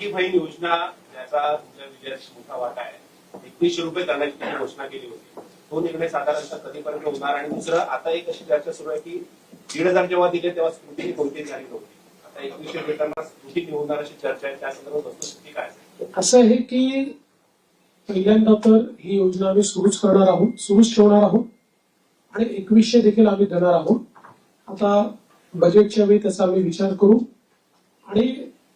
लाडकी बहीण योजना ज्याचा तुमच्या विजयाशी मोठा वाटा आहे. एकवीसशे रुपये करण्याची त्यांनी घोषणा केली होती. तो निर्णय साधारणतः कधीपर्यंत होणार? आणि दुसरं आता एक अशी चर्चा सुरू आहे की दीड हजार जेव्हा दिले तेव्हा स्मृती कोणतीही झाली नव्हती. आता एकवीसशे रुपये स्मृती होणार अशी चर्चा आहे. त्या संदर्भात वस्तुस्थिती काय असं आहे की पहिल्यांदा तर ही योजना आम्ही सुरूच करणार आहोत सुरूच ठेवणार आहोत. आणि एकवीसशे देखील आम्ही देणार आहोत. आता बजेटच्या वेळी त्याचा आम्ही विचार करू. आणि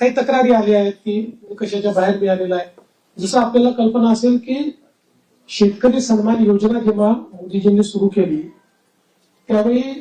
काही तक्रारी आल्या आहेत की कशाच्या बाहेर मिळालेला आहे. जसं आपल्याला कल्पना असेल की शेतकरी सन्मान योजना जेव्हा मोदीजींनी सुरू केली त्यावेळी